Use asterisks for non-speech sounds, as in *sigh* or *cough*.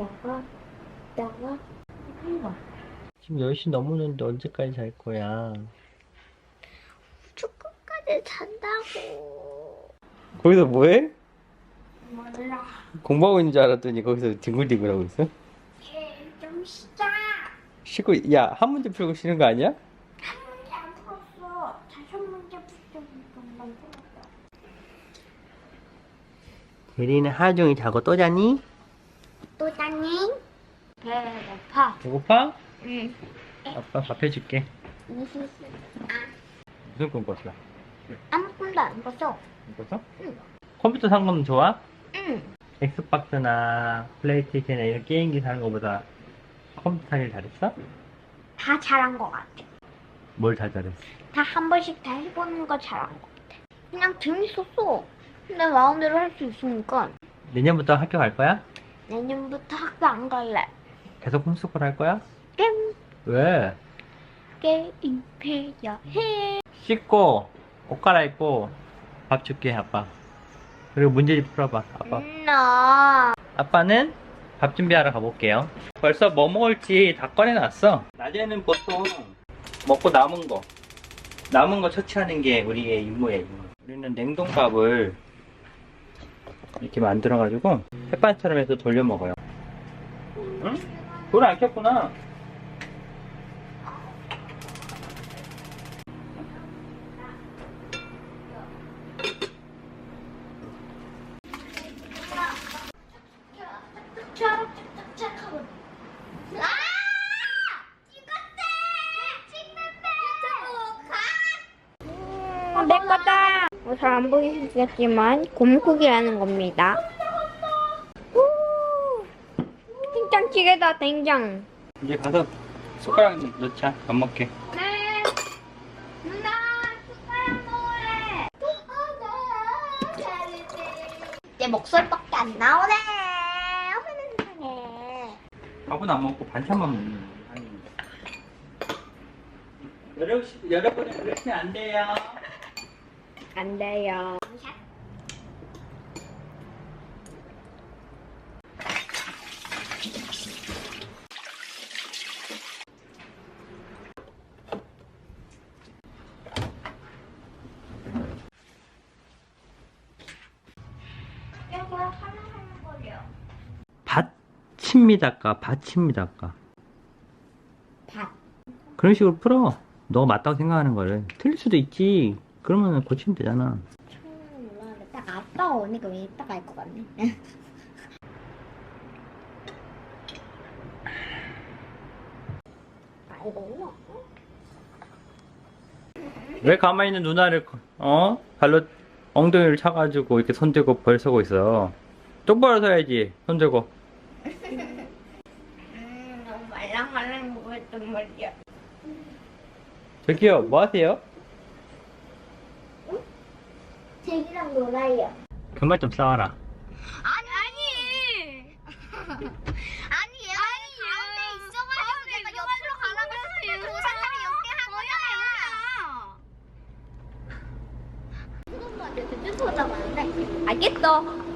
나가, 나가. 지금 10시 넘었는데 언제까지 잘 거야? 축구까지 잔다고. 거기서 뭐해? 몰라. 공부하고 있는 줄 알았더니 거기서 뒹굴뒹굴 하고 있어? 좀 쉬자. 쉬고 야 한 문제 풀고 쉬는 거 아니야? 한 문제 안 풀었어. 다섯 문제 풀었어. 대리는 하루 종일 자고 또 자니? 또 자니? 배고파. 배고파? 응. 아빠 밥 해줄게 무슨 아, 무슨 꿈 꿨어? 아무 꿈도 안 꿨어. 꿨어? 응. 컴퓨터 산 거면 좋아? 응. 엑스박스나 플레이스테이션이나 이런 게임기 사는 거보다 컴퓨터 일 잘했어? 다 잘한 것 같아. 뭘다 잘했어? 다 한 번씩 다 해보는 거 잘한 것 같아. 그냥 재밌었어. 내 마음대로 할 수 있으니까. 내년부터 학교 갈 거야? 내년부터 학교 안 갈래. 계속 홈스쿨 할 거야? 게임, 왜? 게임 해야 해. 씻고 옷 갈아입고 밥 줄게 아빠 그리고 문제집 풀어봐 아빠 음, 나. 아빠는 밥 준비하러 가볼게요 벌써 뭐 먹을지 다 꺼내놨어 낮에는 보통 먹고 남은 거 남은 거 처치하는 게 우리의 임무예요 임무. 우리는 냉동밥을 이렇게 만들어가지고 햇반처럼 해서 돌려 먹어요 응? 불을 안 켰구나 아! 어, 내 거다. 어, 잘안 보이시겠지만 곰국이라는 겁니다. 우! 된장찌개다 된장. 이제 가서 숟가락 넣자 밥 먹게 네. 누나 숟가락 먹을래. 내 목소리밖에 안 나오네. 세상에. 밥은 안 먹고 반찬만 먹는 거야. 여러분, 여러분은 그러시면 안 돼요. 안 돼요. 이거 하나하나 거려. 받 칩니다까, 받칩니다까. 밥. 그런 식으로 풀어. 너 맞다고 생각하는 거를. 틀릴 수도 있지. 그러면 고치면 되잖아. 처음 몰랐는데 딱 아빠가 오니까 왜 이따가 할것 같네. *laughs* 알겠나? 왜 가만히 있는 누나를, 어? 발로 엉덩이를 차가지고 이렇게 손들고 벌 서고 있어. 똑바로 서야지, 손들고. 음, 너무 말랑말랑 먹었단 말이야. 저기요, 뭐 하세요? 쟤기랑 놀아요. 그만 좀 싸워라. 아니 아니. *laughs* 아니 아니 가운데 있어가지고 내가 옆으로 가라고 했어요. 두 사람이 옆에 한 거야. 그것만 듣는 거다 말네. 알겠어.